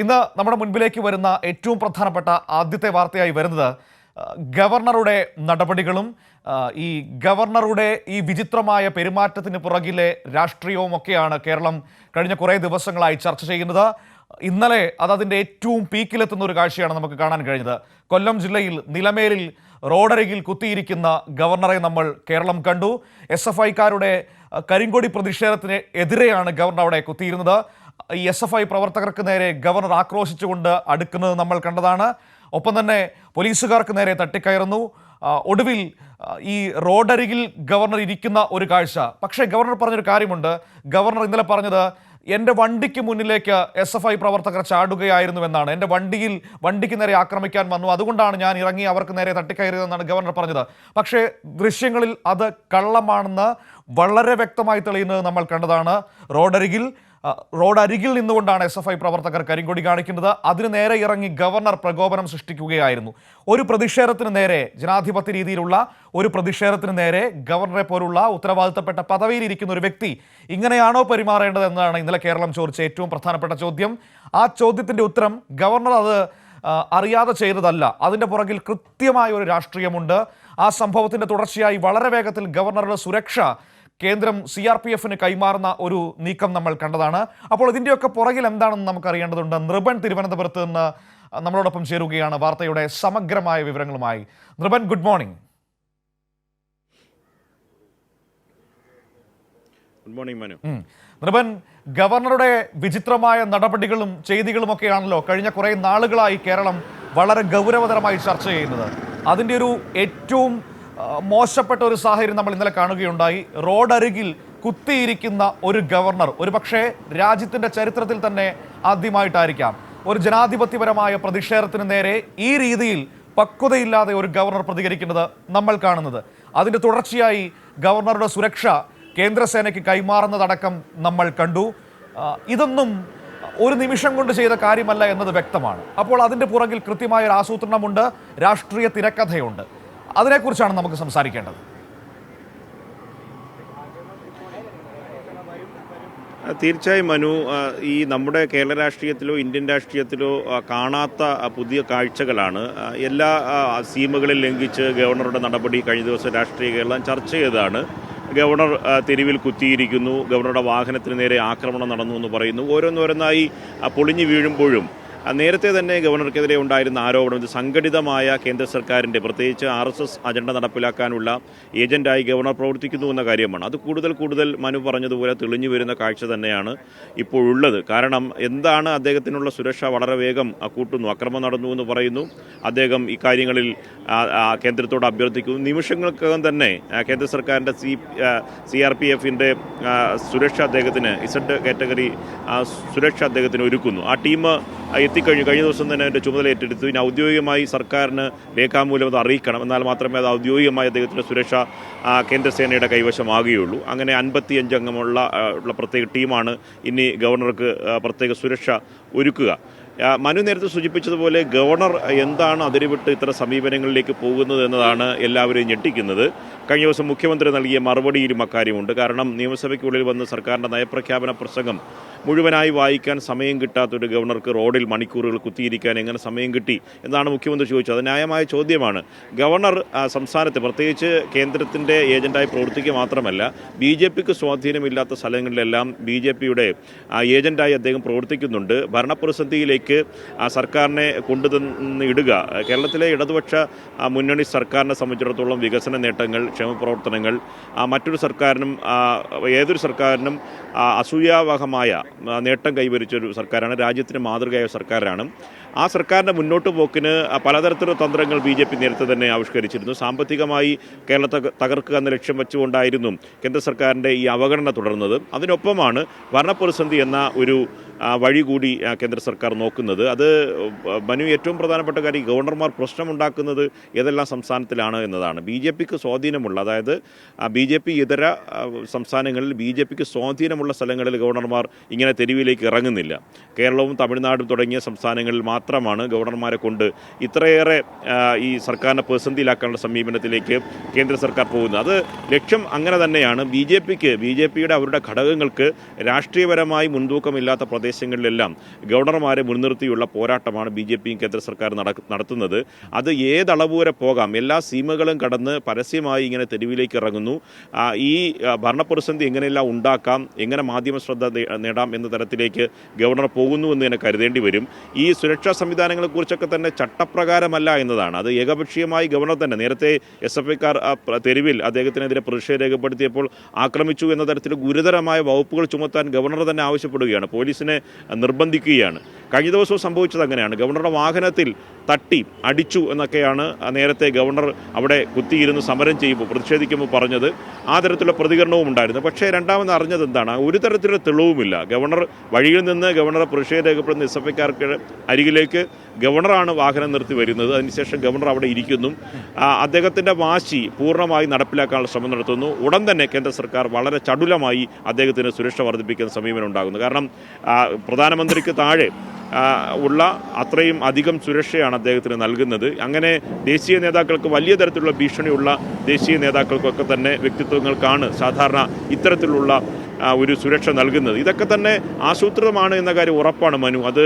ഇന്ന് നമ്മുടെ മുൻപിലേക്ക് വരുന്ന ഏറ്റവും പ്രധാനപ്പെട്ട ആദ്യത്തെ വാർത്തയായി വരുന്നത് ഗവർണറുടെ നടപടികളും ഈ ഗവർണറുടെ ഈ വിചിത്രമായ പെരുമാറ്റത്തിന് പുറകിലെ രാഷ്ട്രീയവും ഒക്കെയാണ് കേരളം കഴിഞ്ഞ കുറേ ദിവസങ്ങളായി ചർച്ച ചെയ്യുന്നത്. ഇന്നലെ അത് ഏറ്റവും പീക്കിലെത്തുന്ന ഒരു കാഴ്ചയാണ് നമുക്ക് കാണാൻ കഴിഞ്ഞത്. കൊല്ലം ജില്ലയിൽ നിലമേലിൽ റോഡരികിൽ കുത്തിയിരിക്കുന്ന ഗവർണറെ നമ്മൾ കേരളം കണ്ടു. എസ് എഫ് ഐക്കാരുടെ കരിങ്കൊടി പ്രതിഷേധത്തിന് എതിരെയാണ് ഗവർണർ അവിടെ കുത്തിയിരുന്നത്. ഈ എസ് എഫ് ഐ പ്രവർത്തകർക്ക് നേരെ ഗവർണർ ആക്രോശിച്ചുകൊണ്ട് അടുക്കുന്നത് നമ്മൾ കണ്ടതാണ്. ഒപ്പം തന്നെ പോലീസുകാർക്ക് നേരെ തട്ടിക്കയറുന്നു. ഒടുവിൽ ഈ റോഡരികിൽ ഗവർണർ ഇരിക്കുന്ന ഒരു കാഴ്ച. പക്ഷേ ഗവർണർ പറഞ്ഞൊരു കാര്യമുണ്ട്. ഗവർണർ ഇന്നലെ പറഞ്ഞത് എന്റെ വണ്ടിക്ക് മുന്നിലേക്ക് എസ് എഫ് ഐ പ്രവർത്തകർ ചാടുകയായിരുന്നുവെന്നാണ് എന്റെ വണ്ടിയിൽ വണ്ടിക്ക് നേരെ ആക്രമിക്കാൻ വന്നു. അതുകൊണ്ടാണ് ഞാൻ ഇറങ്ങി അവർക്ക് നേരെ തട്ടിക്കയറിയതെന്നാണ് ഗവർണർ പറഞ്ഞത്. പക്ഷേ ദൃശ്യങ്ങളിൽ അത് കള്ളമാണെന്ന് വളരെ വ്യക്തമായി തെളിയുന്നത് നമ്മൾ കണ്ടതാണ്. റോഡരികിൽ റോഡ് അരികിൽ നിന്നുകൊണ്ടാണ് എസ് എഫ് ഐ പ്രവർത്തകർ കരിങ്കൊടി കാണിക്കുന്നത്. അതിനു നേരെ ഇറങ്ങി ഗവർണർ പ്രകോപനം സൃഷ്ടിക്കുകയായിരുന്നു. ഒരു പ്രതിഷേധത്തിന് നേരെ ജനാധിപത്യ രീതിയിലുള്ള ഒരു പ്രതിഷേധത്തിന് നേരെ ഗവർണറെ പോലുള്ള ഉത്തരവാദിത്തപ്പെട്ട പദവിയിലിരിക്കുന്ന ഒരു വ്യക്തി ഇങ്ങനെയാണോ പെരുമാറേണ്ടത് എന്നതാണ് ഇന്നലെ കേരളം ചോദിച്ച ഏറ്റവും പ്രധാനപ്പെട്ട ചോദ്യം. ആ ചോദ്യത്തിന്റെ ഉത്തരം ഗവർണർ അത് അറിയാതെ ചെയ്തതല്ല. അതിന്റെ പുറകിൽ കൃത്യമായ ഒരു രാഷ്ട്രീയമുണ്ട്. ആ സംഭവത്തിന്റെ തുടർച്ചയായി വളരെ വേഗത്തിൽ ഗവർണറുടെ സുരക്ഷ കേന്ദ്രം സി ആർ പി എഫിന് കൈമാറുന്ന ഒരു നീക്കം നമ്മൾ കണ്ടതാണ്. അപ്പോൾ ഇതിന്റെയൊക്കെ പുറകിൽ എന്താണെന്ന് നമുക്കറിയേണ്ടതുണ്ട്. നൃപൻ തിരുവനന്തപുരത്ത് നിന്ന് നമ്മളോടൊപ്പം ചേരുകയാണ് വാർത്തയുടെ സമഗ്രമായ വിവരങ്ങളുമായി. Nripan good morning good morning Manu. ഉം. നൃപൻ ഗവർണറുടെ വിചിത്രമായ നടപടികളും ചെയ്തികളും ഒക്കെയാണല്ലോ കഴിഞ്ഞ കുറേ നാളുകളായി കേരളം വളരെ ഗൗരവതരമായി ചർച്ച ചെയ്യുന്നത്. അതിന്റെ ഒരു ഏറ്റവും മോശപ്പെട്ട ഒരു സാഹചര്യം നമ്മൾ ഇന്നലെ കാണുകയുണ്ടായി. റോഡരികിൽ കുത്തിയിരിക്കുന്ന ഒരു ഗവർണർ ഒരു പക്ഷേ രാജ്യത്തിന്റെ ചരിത്രത്തിൽ തന്നെ ആദ്യമായിട്ടായിരിക്കാം. ഒരു ജനാധിപത്യപരമായ പ്രതിഷേധത്തിന് നേരെ ഈ രീതിയിൽ പക്വതയില്ലാതെ ഒരു ഗവർണർ പ്രതികരിക്കുന്നത് നമ്മൾ കാണുന്നത്. അതിന്റെ തുടർച്ചയായി ഗവർണറുടെ സുരക്ഷ കേന്ദ്രസേനയ്ക്ക് കൈമാറുന്നതടക്കം നമ്മൾ കണ്ടു. ഇതൊന്നും ഒരു നിമിഷം കൊണ്ട് ചെയ്ത കാര്യമല്ല എന്നത് വ്യക്തമാണ്. അപ്പോൾ അതിന്റെ പുറകിൽ കൃത്യമായ ഒരു ആസൂത്രണമുണ്ട് രാഷ്ട്രീയ തിരക്കഥയുണ്ട്. അതിനെക്കുറിച്ചാണ് നമുക്ക് സംസാരിക്കേണ്ടത്. തീർച്ചയായും മനു ഈ നമ്മുടെ കേരള രാഷ്ട്രീയത്തിലോ ഇന്ത്യൻ രാഷ്ട്രീയത്തിലോ കാണാത്ത പുതിയ കാഴ്ചകളാണ്. എല്ലാ സീമകളിൽ ലംഘിച്ച് ഗവർണറുടെ നടപടി കഴിഞ്ഞ ദിവസം രാഷ്ട്രീയ കേരളം ചർച്ച ചെയ്തതാണ്. ഗവർണർ തെരുവിൽ കുത്തിയിരിക്കുന്നു ഗവർണറുടെ വാഹനത്തിന് നേരെ ആക്രമണം നടന്നു എന്ന് പറയുന്നു. ഓരോന്നോരോന്നായി പൊളിഞ്ഞു വീഴുമ്പോഴും നേരത്തെ തന്നെ ഗവർണർക്കെതിരെ ഉണ്ടായിരുന്ന ആരോപണം ഇത് സംഘടിതമായ കേന്ദ്ര സർക്കാരിന്റെ പ്രത്യേകിച്ച് ആർ എസ് എസ് അജണ്ട നടപ്പിലാക്കാനുള്ള ഏജന്റായി ഗവർണർ പ്രവർത്തിക്കുന്നു എന്ന കാര്യമാണ്. അത് കൂടുതൽ കൂടുതൽ മനു പറഞ്ഞതുപോലെ തെളിഞ്ഞു വരുന്ന കാഴ്ച തന്നെയാണ് ഇപ്പോഴുള്ളത്. കാരണം എന്താണ് അദ്ദേഹത്തിനുള്ള സുരക്ഷ വളരെ വേഗം കൂട്ടുന്നു അക്രമം നടന്നു എന്ന് പറയുന്നു. അദ്ദേഹം ഇക്കാര്യങ്ങളിൽ കേന്ദ്രത്തോട് അഭ്യർത്ഥിക്കുന്നു. നിമിഷങ്ങൾക്കകം തന്നെ കേന്ദ്ര സർക്കാരിന്റെ സി സി ആർ പി എഫിന്റെ സുരക്ഷ അദ്ദേഹത്തിന് ഇസഡ് കാറ്റഗറി സുരക്ഷ അദ്ദേഹത്തിന് ഒരുക്കുന്നു. ആ ടീം എത്തിക്കഴിഞ്ഞു. കഴിഞ്ഞ ദിവസം തന്നെ അതിന്റെ ചുമതല ഏറ്റെടുത്തു. ഇനി ഔദ്യോഗികമായി സർക്കാരിന് രേഖാമൂലം അത് അറിയിക്കണം. എന്നാൽ മാത്രമേ അത് ഔദ്യോഗികമായി അദ്ദേഹത്തിന്റെ സുരക്ഷ കേന്ദ്രസേനയുടെ കൈവശമാകുകയുള്ളൂ. അങ്ങനെ അൻപത്തി അഞ്ചംഗമുള്ള ഉള്ള പ്രത്യേക ടീമാണ് ഇനി ഗവർണർക്ക് പ്രത്യേക സുരക്ഷ ഒരുക്കുക. മനു നേരത്തെ സൂചിപ്പിച്ചതുപോലെ ഗവർണർ എന്താണ് അതിരുവിട്ട് ഇത്തരം സമീപനങ്ങളിലേക്ക് പോകുന്നത് എന്നതാണ് എല്ലാവരെയും ഞെട്ടിക്കുന്നത്. കഴിഞ്ഞ ദിവസം മുഖ്യമന്ത്രി നൽകിയ മറുപടിയിലും അക്കാര്യമുണ്ട്. കാരണം നിയമസഭയ്ക്കുള്ളിൽ വന്ന് സർക്കാരിന്റെ നയപ്രഖ്യാപന പ്രസംഗം മുഴുവനായി വായിക്കാൻ സമയം കിട്ടാത്തൊരു ഗവർണർക്ക് റോഡിൽ മണിക്കൂറുകൾ കുത്തിയിരിക്കാൻ എങ്ങനെ സമയം കിട്ടി എന്നാണ് മുഖ്യമന്ത്രി ചോദിച്ചത്. അത് ന്യായമായ ചോദ്യമാണ്. ഗവർണർ സംസ്ഥാനത്ത് പ്രത്യേകിച്ച് കേന്ദ്രത്തിന്റെ ഏജന്റായി പ്രവർത്തിക്കുക മാത്രമല്ല ബി ജെ പിക്ക് സ്വാധീനമില്ലാത്ത സ്ഥലങ്ങളിലെല്ലാം ബി ജെ പിയുടെ ഏജന്റായി അദ്ദേഹം പ്രവർത്തിക്കുന്നുണ്ട്. ഭരണപ്രതിസന്ധിയിലേക്ക് ആ സർക്കാരിനെ കൊണ്ടുതന്ന് ഇടുക. കേരളത്തിലെ ഇടതുപക്ഷ മുന്നണി സർക്കാരിനെ സംബന്ധിച്ചിടത്തോളം വികസന നേട്ടങ്ങൾ ക്ഷേമപ്രവർത്തനങ്ങൾ മറ്റൊരു സർക്കാരിനും ഏതൊരു സർക്കാരിനും അസൂയാവഹമായ നേട്ടം കൈവരിച്ചൊരു സർക്കാരാണ് രാജ്യത്തിന് മാതൃകയായ സർക്കാരാണ്. ആ സർക്കാരിന്റെ മുന്നോട്ട് പോക്കിന് പലതരത്തിലുള്ള തന്ത്രങ്ങൾ ബി ജെ പി നേരത്തെ തന്നെ ആവിഷ്കരിച്ചിരുന്നു. സാമ്പത്തികമായി കേരളത്തെ തകർക്കുക എന്ന ലക്ഷ്യം വെച്ചുകൊണ്ടായിരുന്നു കേന്ദ്ര സർക്കാരിന്റെ ഈ അവഗണന തുടർന്നത്. അതിനൊപ്പമാണ് ഭരണപ്രതിസന്ധി എന്ന ഒരു വഴി കൂടി കേന്ദ്ര സർക്കാർ നോക്കുന്നത്. അത് മനു ഏറ്റവും പ്രധാനപ്പെട്ട കാര്യം ഗവർണർമാർ പ്രശ്നമുണ്ടാക്കുന്നത് ഏതെല്ലാം സംസ്ഥാനത്തിലാണ് എന്നതാണ്. ബി ജെ പിക്ക് സ്വാധീനമുള്ള അതായത് ബി ജെ പി ഇതര സംസ്ഥാനങ്ങളിൽ ബി ജെ പിക്ക് സ്വാധീനമുള്ള സ്ഥലങ്ങളിൽ ഗവർണർമാർ ഇങ്ങനെ തെരുവിലേക്ക് ഇറങ്ങുന്നില്ല. കേരളവും തമിഴ്നാടും തുടങ്ങിയ സംസ്ഥാനങ്ങളിൽ മാത്രമാണ് ഗവർണർമാരെ കൊണ്ട് ഇത്രയേറെ ഈ സർക്കാരിനെ പ്രതിസന്ധിയിലാക്കാനുള്ള സമീപനത്തിലേക്ക് കേന്ദ്ര സർക്കാർ പോകുന്നത്. അത് ലക്ഷ്യം അങ്ങനെ തന്നെയാണ്. ബി ജെ പിക്ക് ബി ജെ പിയുടെ അവരുടെ ഘടകങ്ങൾക്ക് രാഷ്ട്രീയപരമായി മുൻതൂക്കമില്ലാത്ത പ്രദേശം പ്രദേശങ്ങളിലെല്ലാം ഗവർണർമാരെ മുൻനിർത്തിയുള്ള പോരാട്ടമാണ് ബി ജെ പിയും കേന്ദ്ര സർക്കാർ നടത്തുന്നത്. അത് ഏതളവ് വരെ പോകാം? എല്ലാ സീമകളും കടന്ന് പരസ്യമായി ഇങ്ങനെ തെരുവിലേക്ക് ഇറങ്ങുന്നു. ഈ ഭരണപ്രതിസന്ധി എങ്ങനെയെല്ലാം ഉണ്ടാക്കാം? എങ്ങനെ മാധ്യമ ശ്രദ്ധ നേടാം എന്ന തരത്തിലേക്ക് ഗവർണർ പോകുന്നു എന്ന് തന്നെ കരുതേണ്ടി വരും. ഈ സുരക്ഷാ സംവിധാനങ്ങളെക്കുറിച്ചൊക്കെ തന്നെ ചട്ടപ്രകാരമല്ല എന്നതാണ്. അത് ഏകപക്ഷീയമായി ഗവർണർ തന്നെ നേരത്തെ എസ് എഫ് ഐക്കാർ തെരുവിൽ അദ്ദേഹത്തിനെതിരെ പ്രതിഷേധം രേഖപ്പെടുത്തിയപ്പോൾ ആക്രമിച്ചു എന്ന തരത്തിൽ ഗുരുതരമായ വകുപ്പുകൾ ചുമത്താൻ ഗവർണർ തന്നെ ആവശ്യപ്പെടുകയാണ്. പോലീസിനെ നിർബന്ധിക്കുകയാണ്. കഴിഞ്ഞ ദിവസവും സംഭവിച്ചത് അങ്ങനെയാണ്. ഗവർണറുടെ വാഹനത്തിൽ തട്ടി അടിച്ചു എന്നൊക്കെയാണ് നേരത്തെ ഗവർണർ അവിടെ കുത്തിയിരുന്ന് സമരം ചെയ്യുമ്പോൾ പ്രതിഷേധിക്കുമ്പോൾ പറഞ്ഞത്. ആ തരത്തിലുള്ള പ്രതികരണവും ഉണ്ടായിരുന്നു. പക്ഷേ രണ്ടാമത് അറിഞ്ഞത് എന്താണ്? ഒരു തരത്തിലുള്ള തെളിവുമില്ല. ഗവർണർ വഴിയിൽ നിന്ന് ഗവർണറെ പ്രതിഷേധം രേഖപ്പെടുന്ന എസ് എഫ് ഐക്കാർക്ക് അരികിലേക്ക് ഗവർണറാണ് വാഹനം നിർത്തി വരുന്നത്. അതിനുശേഷം ഗവർണർ അവിടെ ഇരിക്കുന്നു. അദ്ദേഹത്തിന്റെ വാശി പൂർണമായി നടപ്പിലാക്കാനുള്ള ശ്രമം നടത്തുന്നു. ഉടൻ തന്നെ കേന്ദ്ര സർക്കാർ വളരെ ചടുലമായി അദ്ദേഹത്തിന് സുരക്ഷ വർദ്ധിപ്പിക്കുന്ന സമീപനം ഉണ്ടാകുന്നു. കാരണം പ്രധാനമന്ത്രിക്ക് താഴെ ഉള്ള അത്രയും അധികം സുരക്ഷയാണ് അദ്ദേഹത്തിന് നൽകുന്നത്. അങ്ങനെ ദേശീയ നേതാക്കൾക്ക് വലിയ തരത്തിലുള്ള ഭീഷണിയുള്ള ദേശീയ നേതാക്കൾക്കൊക്കെ തന്നെ വ്യക്തിത്വങ്ങൾക്കാണ് സാധാരണ ഇത്തരത്തിലുള്ള ഒരു സുരക്ഷ നൽകുന്നത്. ഇതൊക്കെ തന്നെ ആസൂത്രിതമാണ് എന്ന കാര്യം ഉറപ്പാണ് മനു. അത്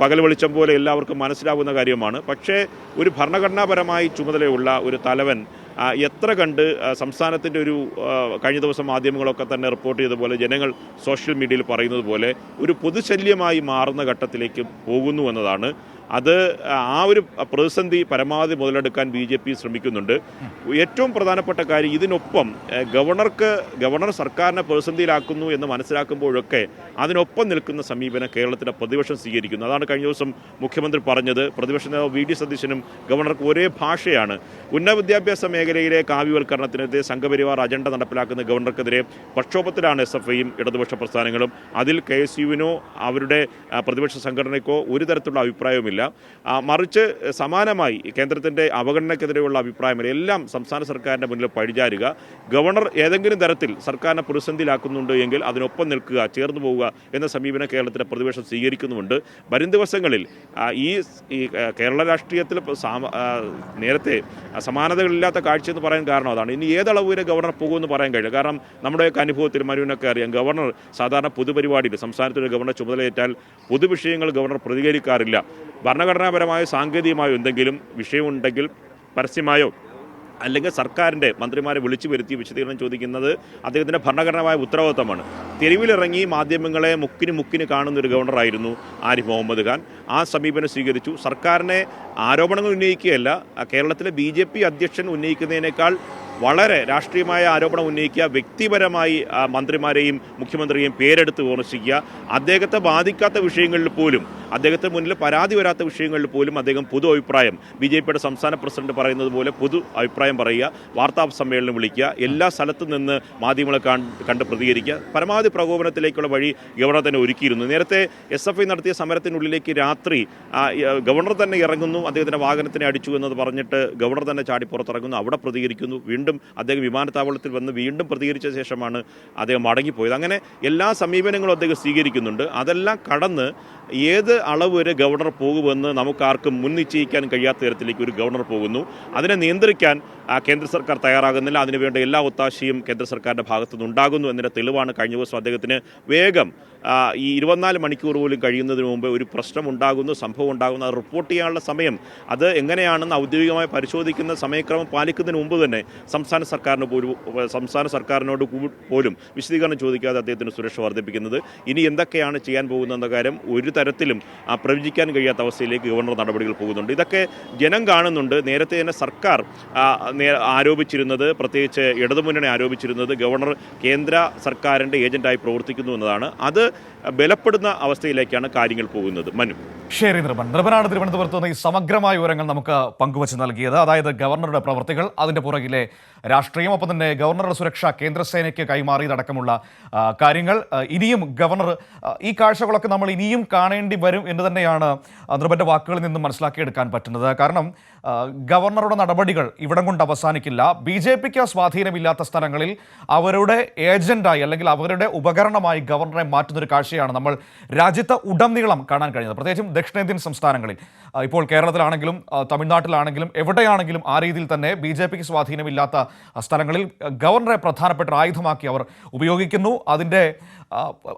പകൽ വെളിച്ചം പോലെ എല്ലാവർക്കും മനസ്സിലാവുന്ന കാര്യമാണ്. പക്ഷേ ഒരു ഭരണഘടനാപരമായി ചുമതലയുള്ള ഒരു തലവൻ എത്ര കണ്ട് സംസ്ഥാനത്തിന്റെ ഒരു കഴിഞ്ഞ ദിവസം മാധ്യമങ്ങളൊക്കെ തന്നെ റിപ്പോർട്ട് ചെയ്ത പോലെ ജനങ്ങൾ സോഷ്യൽ മീഡിയയിൽ പറയുന്നത് പോലെ ഒരു പൊതുശല്യമായി മാറുന്ന ഘട്ടത്തിലേക്ക് പോകുന്നു എന്നതാണ് അത് ആ ഒരു പ്രതിസന്ധി പരമാവധി മുതലെടുക്കാൻ ബി ജെ പി ശ്രമിക്കുന്നുണ്ട്. ഏറ്റവും പ്രധാനപ്പെട്ട കാര്യം ഇതിനൊപ്പം ഗവർണർക്ക് ഗവർണർ സർക്കാരിനെ പ്രതിസന്ധിയിലാക്കുന്നു എന്ന് മനസ്സിലാക്കുമ്പോഴൊക്കെ അതിനൊപ്പം നിൽക്കുന്ന സമീപനം കേരളത്തിലെ പ്രതിപക്ഷം സ്വീകരിക്കുന്നു. അതാണ് കഴിഞ്ഞ ദിവസം മുഖ്യമന്ത്രി പറഞ്ഞത്. പ്രതിപക്ഷ നേതാവ് വി ഡി സതീശനും ഗവർണർക്ക് ഒരേ ഭാഷയാണ്. ഉന്നത വിദ്യാഭ്യാസ മേഖലയിലെ കാവ്യവൽക്കരണത്തിനെതിരെ സംഘപരിവാർ അജണ്ട നടപ്പിലാക്കുന്ന ഗവർണർക്കെതിരെ പ്രക്ഷോഭത്തിലാണ് എസ് എഫ് ഐയും ഇടതുപക്ഷ പ്രസ്ഥാനങ്ങളും. അതിൽ കെ എസ് യുവിനോ അവരുടെ പ്രതിപക്ഷ സംഘടനയ്ക്കോ ഒരു തരത്തിലുള്ള അഭിപ്രായവുമില്ല. ആ, മറിച്ച് സമാനമായി കേന്ദ്രത്തിന്റെ അവഗണനയ്ക്കെതിരെയുള്ള അഭിപ്രായങ്ങൾ എല്ലാം സംസ്ഥാന സർക്കാരിന്റെ മുന്നിൽ പഴിചാരുക ഗവർണർ ഏതെങ്കിലും തരത്തിൽ സർക്കാരിനെ പ്രതിസന്ധിയിലാക്കുന്നുണ്ട് എങ്കിൽ അതിനൊപ്പം നിൽക്കുക ചേർന്ന് പോവുക എന്ന സമീപനം കേരളത്തിലെ പ്രതിപക്ഷം സ്വീകരിക്കുന്നുമുണ്ട്. വരും ദിവസങ്ങളിൽ ഈ കേരള രാഷ്ട്രീയത്തിൽ നേരത്തെ സമാനതകളില്ലാത്ത കാഴ്ച എന്ന് പറയാൻ കാരണം അതാണ്. ഇനി ഏതളവ് വരെ ഗവർണർ പോകുമെന്ന് പറയാൻ കഴിയും കാരണം നമ്മുടെയൊക്കെ അനുഭവത്തിൽ മനുവിനൊക്കെ അറിയാം ഗവർണർ സാധാരണ പൊതുപരിപാടിയിൽ സംസ്ഥാനത്തൊരു ഗവർണർ ചുമതലയേറ്റാൽ പൊതുവിഷയങ്ങൾ ഗവർണർ പ്രതികരിക്കാറില്ല. ഭരണഘടനാപരമായോ സാങ്കേതികമായോ എന്തെങ്കിലും വിഷയമുണ്ടെങ്കിൽ പരസ്യമായോ അല്ലെങ്കിൽ സർക്കാരിന്റെ മന്ത്രിമാരെ വിളിച്ചു വരുത്തി വിശദീകരണം ചോദിക്കുന്നത് അദ്ദേഹത്തിന്റെ ഭരണഘടനാമായ ഉത്തരവാദിത്തമാണ്. തെരുവിലിറങ്ങി മാധ്യമങ്ങളെ മുക്കിന് മുക്കിന് കാണുന്ന ഒരു ഗവർണറായിരുന്നു ആരിഫ് മുഹമ്മദ് ഖാൻ. ആ സമീപനം സ്വീകരിച്ചു. സർക്കാരിനെ ആരോപണങ്ങൾ ഉന്നയിക്കുകയല്ല കേരളത്തിലെ ബി ജെ പി അധ്യക്ഷൻ ഉന്നയിക്കുന്നതിനേക്കാൾ വളരെ രാഷ്ട്രീയമായ ആരോപണം ഉന്നയിക്കുക വ്യക്തിപരമായി മന്ത്രിമാരെയും മുഖ്യമന്ത്രിയെയും പേരെടുത്ത് വിമർശിക്കുക അദ്ദേഹത്തെ ബാധിക്കാത്ത വിഷയങ്ങളിൽ പോലും അദ്ദേഹത്തിന് മുന്നിൽ പരാതി വരാത്ത വിഷയങ്ങളിൽ പോലും അദ്ദേഹം പൊതു അഭിപ്രായം ബി ജെ പിയുടെ സംസ്ഥാന പ്രസിഡന്റ് പറയുന്നത് പോലെ പൊതു അഭിപ്രായം പറയുക വാർത്താ സമ്മേളനം വിളിക്കുക എല്ലാ സ്ഥലത്തു നിന്ന് മാധ്യമങ്ങളെ കണ്ട് പ്രതികരിക്കുക. പരമാവധി പ്രകോപനത്തിലേക്കുള്ള വഴി ഗവർണർ തന്നെ ഒരുക്കിയിരുന്നു. നേരത്തെ എസ് എഫ് ഐ നടത്തിയ സമരത്തിനുള്ളിലേക്ക് രാത്രി ഗവർണർ തന്നെ ഇറങ്ങുന്നു അദ്ദേഹത്തിന്റെ വാഹനത്തിനെ അടിച്ചു എന്നത് പറഞ്ഞിട്ട് ഗവർണർ തന്നെ ചാടി പുറത്തിറങ്ങുന്നു അവിടെ പ്രതികരിക്കുന്നു. വീണ്ടും അദ്ദേഹം വിമാനത്താവളത്തിൽ വന്ന് വീണ്ടും പ്രതികരിച്ച ശേഷമാണ് അദ്ദേഹം മടങ്ങിപ്പോയത്. അങ്ങനെ എല്ലാ സമീപനങ്ങളും അദ്ദേഹം സ്വീകരിക്കുന്നുണ്ട്. അതെല്ലാം കടന്ന് ഏത് അളവ് വരെ ഗവർണർ പോകുമെന്ന് നമുക്കാർക്കും മുൻ നിശ്ചയിക്കാൻ കഴിയാത്ത തരത്തിലേക്ക് ഒരു ഗവർണർ പോകുന്നു. അതിനെ നിയന്ത്രിക്കാൻ കേന്ദ്ര സർക്കാർ തയ്യാറാകുന്നില്ല. അതിനുവേണ്ട എല്ലാ ഒത്താശയും കേന്ദ്ര സർക്കാരിന്റെ ഭാഗത്തു നിന്നുണ്ടാകുന്നു എന്നതിന്റെ തെളിവാണ് കഴിഞ്ഞ ദിവസം അദ്ദേഹത്തിന് വേഗം ഈ ഇരുപത്തിനാല് മണിക്കൂർ പോലും കഴിയുന്നതിന് മുമ്പ് ഒരു പ്രശ്നം ഉണ്ടാകുന്നു സംഭവം ഉണ്ടാകുന്നു. അത് റിപ്പോർട്ട് ചെയ്യാനുള്ള സമയം. അത് എങ്ങനെയാണെന്ന് ഔദ്യോഗികമായി പരിശോധിക്കുന്ന സമയക്രമം പാലിക്കുന്നതിന് മുമ്പ് തന്നെ സംസ്ഥാന സർക്കാരിന് പോലും സംസ്ഥാന സർക്കാരിനോട് പോലും വിശദീകരണം ചോദിക്കാതെ അദ്ദേഹത്തിന് സുരക്ഷ വർദ്ധിപ്പിക്കുന്നത്. ഇനി എന്തൊക്കെയാണ് ചെയ്യാൻ പോകുന്നതെന്ന കാര്യം ഒരു തരത്തിലും പ്രവചിക്കാൻ കഴിയാത്ത അവസ്ഥയിലേക്ക് ഗവർണർ നടപടികൾ പോകുന്നുണ്ട്. ഇതൊക്കെ ജനം കാണുന്നുണ്ട്. നേരത്തെ തന്നെ സർക്കാർ ആരോപിച്ചിരുന്നത് പ്രത്യേകിച്ച് ഇടതുമുന്നണി ആരോപിച്ചിരുന്നത് ഗവർണർ കേന്ദ്ര സർക്കാരിന്റെ ഏജന്റായി പ്രവർത്തിക്കുന്നു എന്നതാണ്. അത് ബലപ്പെടുന്ന അവസ്ഥയിലേക്കാണ് കാര്യങ്ങൾ പോകുന്നത്. മനു. ശരി നിർഭൻ നിർഭനാണ് തിരുവനന്തപുരത്ത് നിന്ന് ഈ സമഗ്രമായ വിവരങ്ങൾ നമുക്ക് പങ്കുവച്ച് നൽകിയത്. അതായത് ഗവർണറുടെ പ്രവർത്തികൾ അതിന്റെ പുറകിലെ രാഷ്ട്രീയം ഒപ്പം തന്നെ ഗവർണറുടെ സുരക്ഷ കേന്ദ്രസേനയ്ക്ക് കൈമാറിയതടക്കമുള്ള കാര്യങ്ങൾ. ഇനിയും ഗവർണർ ഈ കാഴ്ചകളൊക്കെ നമ്മൾ ഇനിയും കാണേണ്ടി വരും എന്ന് തന്നെയാണ് ആ, നിർഭന്റെ വാക്കുകളിൽ നിന്നും മനസ്സിലാക്കിയെടുക്കാൻ പറ്റുന്നത്. കാരണം ഗവർണറുടെ നടപടികൾ ഇവിടം കൊണ്ട് അവസാനിക്കില്ല. ബി ജെ പിക്ക് സ്വാധീനമില്ലാത്ത സ്ഥലങ്ങളിൽ അവരുടെ ഏജന്റായി അല്ലെങ്കിൽ അവരുടെ ഉപകരണമായി ഗവർണറെ മാറ്റുന്നൊരു കാഴ്ചയാണ് നമ്മൾ രാജ്യത്തെ ഉടനീളം കാണാൻ കഴിയുന്നത് പ്രത്യേകിച്ചും ദക്ഷിണേന്ത്യൻ സംസ്ഥാനങ്ങളിൽ. ഇപ്പോൾ കേരളത്തിലാണെങ്കിലും തമിഴ്നാട്ടിലാണെങ്കിലും എവിടെയാണെങ്കിലും ആ രീതിയിൽ തന്നെ ബി ജെ പിക്ക് സ്വാധീനമില്ലാത്ത സ്ഥലങ്ങളിൽ ഗവർണറെ പ്രധാനപ്പെട്ട ആയുധമാക്കി അവർ ഉപയോഗിക്കുന്നു. അതിന്റെ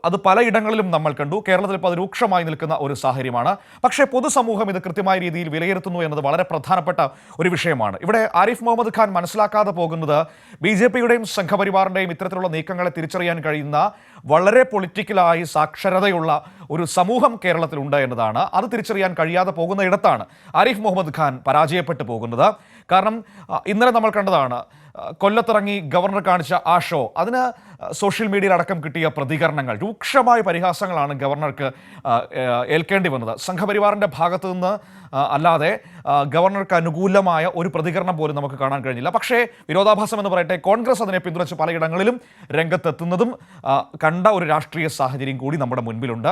അത് പലയിടങ്ങളിലും നമ്മൾ കണ്ടു. കേരളത്തിൽ ഇപ്പോൾ അത് രൂക്ഷമായി നിൽക്കുന്ന ഒരു സാഹചര്യമാണ്. പക്ഷേ പൊതുസമൂഹം ഇത് കൃത്യമായ രീതിയിൽ വിലയിരുത്തുന്നു എന്നത് വളരെ പ്രധാനപ്പെട്ട ഒരു വിഷയമാണ്. ഇവിടെ ആരിഫ് മുഹമ്മദ് ഖാൻ മനസ്സിലാക്കാതെ പോകുന്നത് ബി ജെ പിയുടെയും സംഘപരിവാറിന്റെയും ഇത്തരത്തിലുള്ള നീക്കങ്ങളെ തിരിച്ചറിയാൻ കഴിയുന്ന വളരെ പൊളിറ്റിക്കലായി സാക്ഷരതയുള്ള ഒരു സമൂഹം കേരളത്തിലുണ്ട് എന്നതാണ്. അത് തിരിച്ചറിയാൻ കഴിയാതെ പോകുന്ന ഇടത്താണ് ആരിഫ് മുഹമ്മദ് ഖാൻ പരാജയപ്പെട്ടു പോകുന്നത്. കാരണം ഇന്നലെ നമ്മൾ കണ്ടതാണ് കൊല്ലത്തിറങ്ങി ഗവർണർ കാണിച്ച ആ ഷോ അതിന് സോഷ്യൽ മീഡിയയിൽ അടക്കം കിട്ടിയ പ്രതികരണങ്ങൾ രൂക്ഷമായ പരിഹാസങ്ങളാണ് ഗവർണർക്ക് ഏൽക്കേണ്ടി വന്നത്. സംഘപരിവാറിന്റെ ഭാഗത്തു നിന്ന് അല്ലാതെ ഗവർണർക്ക് അനുകൂലമായ ഒരു പ്രതികരണം പോലും നമുക്ക് കാണാൻ കഴിഞ്ഞില്ല. പക്ഷേ വിരോധാഭാസം എന്ന് പറയട്ടെ കോൺഗ്രസ് അതിനെ പിന്തുണച്ച് പലയിടങ്ങളിലും രംഗത്തെത്തുന്നതും കണ്ട ഒരു രാഷ്ട്രീയ സാഹചര്യം കൂടി നമ്മുടെ മുൻപിലുണ്ട്.